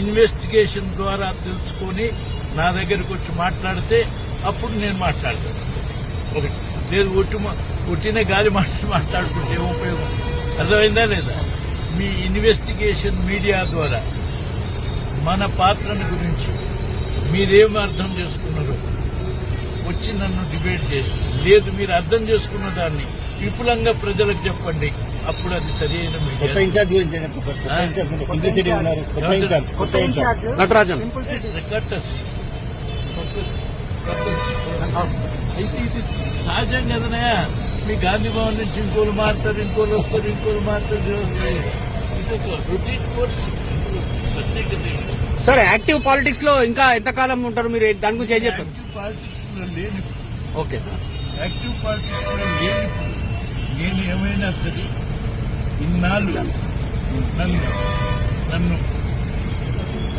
Investigation ద్వారా తెలుసుకొని నా దగ్గరకు వచ్చి మాట్లాడితే అప్పుడు నేను మాట్లాడతాను. ఒకటి. లేదు ఒట్టి ఒట్టిన గాలి మాట్లాడి మాట్లాడుకుంటే ఏం ఉపయోగం? అర్థమైందా లేదా? మీ ఇన్వెస్టిగేషన్ మీడియా ద్వారా మన పాత్రను గురించి మీరేం అర్థం చేసుకున్నారు వచ్చి నన్ను డిబేట్ చేసి లేదు మీరు అర్థం చేసుకున్న దాన్ని విపులంగా ప్రజలకు చెప్పండి. అప్పుడు అది సరి అయిన కొత్త ఇన్ఛార్జ్ గురించి సింప్లిసిటీ ఉన్నారు. కొత్త ఇన్ఛార్జ్. కొత్త ఇన్ఛార్జ్. నటరాజన్. అయితే ఇది సహజం కదనయా మీ గాంధీ భవన్ నుంచి ఇంకోళ్ళు మారుతారు ఇంకోళ్ళు వస్తారు ఇంకోళ్ళు మారుతారు ఇది వస్తాయి ఇది ఒక రొటీన్ కోర్స్ ప్రత్యేకత. సార్ యాక్టివ్ పాలిటిక్స్లో ఇంకా ఎంతకాలం ఉంటారు మీరు? దాని గురించి ఏం చెప్తారు? యాక్టివ్ పాలిటిక్స్లో లేని ఓకే. యాక్టివ్ పాలిటిక్స్లో లేని నేను ఏమైనా సరే ఇన్నాళ్ళు నన్ను నన్ను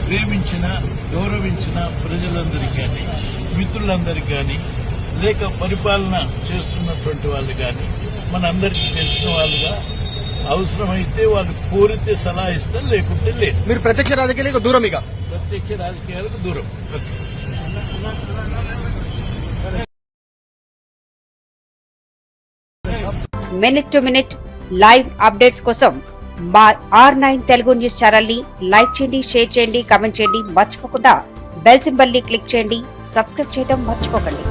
ప్రేమించిన గౌరవించిన ప్రజలందరికీ కానీ మిత్రులందరికీ కానీ లేక పరిపాలన చేస్తున్నటువంటి వాళ్ళు కానీ మనందరికీ తెలిసిన వాళ్ళుగా అవసరమైతే వాళ్ళు కోరితే సలహా ఇస్తారు లేకుంటే లేదు మీరు ప్రత్యక్ష రాజకీయాలకు దూరం ఇక ప్రత్యక్ష రాజకీయాలకు దూరం. Minute to minute live updates కోసం మా ఆర్ నైన్ తెలుగు న్యూస్ ఛానల్ని లైక్ చేయండి షేర్ చేయండి కామెంట్ చేయండి మర్చిపోకుండా బెల్ సింబల్ని క్లిక్ చేయండి సబ్స్క్రైబ్ చేయడం మర్చిపోకండి.